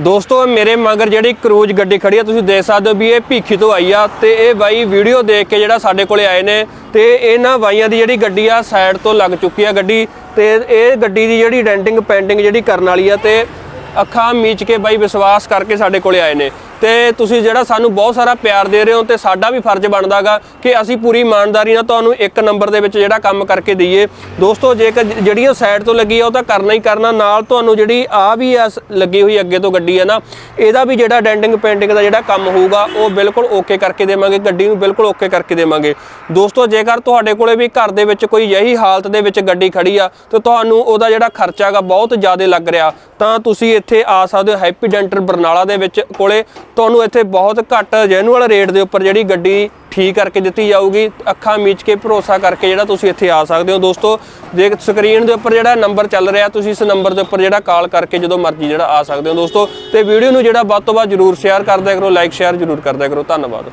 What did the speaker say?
ਦੋਸਤੋ ਮੇਰੇ ਮਗਰ ਜਿਹੜੀ ਕਰੂਜ਼ ਗੱਡੀ ਖੜੀ ਆ, ਤੁਸੀਂ ਦੇਖ ਸਕਦੇ ਹੋ ਵੀ ਇਹ ਭੀਖੀ ਤੋਂ ਆਈ ਆ ਤੇ ਇਹ ਬਾਈ ਵੀਡੀਓ ਦੇਖ ਕੇ ਜਿਹੜਾ ਸਾਡੇ ਕੋਲੇ ਆਏ ਨੇ ਤੇ ਇਹਨਾਂ ਬਾਈਆਂ ਦੀ ਜਿਹੜੀ ਗੱਡੀ ਆ ਸਾਈਡ ਤੋਂ ਲੱਗ ਚੁੱਕੀ ਆ ਗੱਡੀ ਤੇ ਇਹ ਗੱਡੀ ਦੀ ਜਿਹੜੀ ਡੈਂਟਿੰਗ ਪੈਂਟਿੰਗ ਜਿਹੜੀ ਕਰਨ ਵਾਲੀ ਆ ਤੇ ਅੱਖਾਂ ਮੀਚ ਕੇ ਬਾਈ ਵਿਸ਼ਵਾਸ ਕਰਕੇ ਸਾਡੇ ਕੋਲੇ ਆਏ ਨੇ। ਤੇ ਤੁਸੀਂ ਜਿਹੜਾ ਸਾਨੂੰ ਬਹੁਤ ਸਾਰਾ ਪਿਆਰ ਦੇ ਰਹੇ ਹੋ ਤੇ ਸਾਡਾ ਵੀ ਫਰਜ਼ ਬਣਦਾਗਾ ਕਿ ਅਸੀਂ ਪੂਰੀ ਇਮਾਨਦਾਰੀ ਨਾਲ ਤੁਹਾਨੂੰ ਇੱਕ ਨੰਬਰ ਦੇ ਵਿੱਚ ਜਿਹੜਾ ਕੰਮ ਕਰਕੇ ਦਈਏ। ਦੋਸਤੋ, ਜੇਕਰ ਜਿਹੜੀ ਉਹ ਸਾਈਡ ਤੋਂ ਲੱਗੀ ਆ, ਉਹ ਤਾਂ ਕਰਨਾ ਹੀ ਕਰਨਾ। ਨਾਲ ਤੁਹਾਨੂੰ ਜਿਹੜੀ ਆ ਵੀ ਆ ਲੱਗੀ ਹੋਈ ਅੱਗੇ ਤੋਂ ਗੱਡੀ ਹੈ ਨਾ, ਇਹਦਾ ਵੀ ਜਿਹੜਾ ਡੈਂਡਿੰਗ ਪੇਂਟਿੰਗ ਦਾ ਜਿਹੜਾ ਕੰਮ ਹੋਊਗਾ, ਉਹ ਬਿਲਕੁਲ ਓਕੇ ਕਰਕੇ ਦੇਵਾਂਗੇ। ਗੱਡੀ ਨੂੰ ਬਿਲਕੁਲ ਓਕੇ ਕਰਕੇ ਦੇਵਾਂਗੇ। ਦੋਸਤੋ, ਜੇਕਰ ਤੁਹਾਡੇ ਕੋਲੇ ਵੀ ਘਰ ਦੇ ਵਿੱਚ ਕੋਈ ਯਹੀ ਹਾਲਤ ਦੇ ਵਿੱਚ ਗੱਡੀ ਖੜੀ ਆ, ਤੇ ਤੁਹਾਨੂੰ ਉਹਦਾ ਜਿਹੜਾ ਖਰਚਾ ਹੈਗਾ ਬਹੁਤ ਜ਼ਿਆਦਾ ਲੱਗ ਰਿਹਾ, ਤਾਂ ਤੁਸੀਂ ਇੱਥੇ ਆ ਸਕਦੇ ਹੋ ਹੈਪੀ ਡੈਂਟਰ ਬਰਨਾਲਾ ਦੇ ਵਿੱਚ ਕੋਲੇ। ਤੁਹਾਨੂੰ ਇੱਥੇ ਬਹੁਤ ਘੱਟ ਜੈਨੂਅਲ ਰੇਟ ਦੇ ਉੱਪਰ ਜਿਹੜੀ ਗੱਡੀ ਠੀਕ ਕਰਕੇ ਦਿੱਤੀ ਜਾਊਗੀ। ਅੱਖਾਂ ਮੀਚ ਕੇ ਭਰੋਸਾ ਕਰਕੇ ਜਿਹੜਾ ਤੁਸੀਂ ਇੱਥੇ ਆ ਸਕਦੇ ਹੋ ਦੋਸਤੋ। ਜੇ ਸਕਰੀਨ ਦੇ ਉੱਪਰ ਜਿਹੜਾ ਨੰਬਰ ਚੱਲ ਰਿਹਾ, ਤੁਸੀਂ ਇਸ ਨੰਬਰ ਦੇ ਉੱਪਰ ਜਿਹੜਾ ਕਾਲ ਕਰਕੇ ਜਦੋਂ ਮਰਜ਼ੀ ਜਿਹੜਾ ਆ ਸਕਦੇ ਹੋ ਦੋਸਤੋ। ਤੇ ਵੀਡੀਓ ਨੂੰ ਜਿਹੜਾ ਵੱਧ ਤੋਂ ਵੱਧ ਜਰੂਰ ਸ਼ੇਅਰ ਕਰਦਿਆ ਕਰੋ ਲਾਈਕ ਸ਼ੇਅਰ ਜਰੂਰ ਕਰਦਿਆ ਕਰੋ। ਧੰਨਵਾਦ।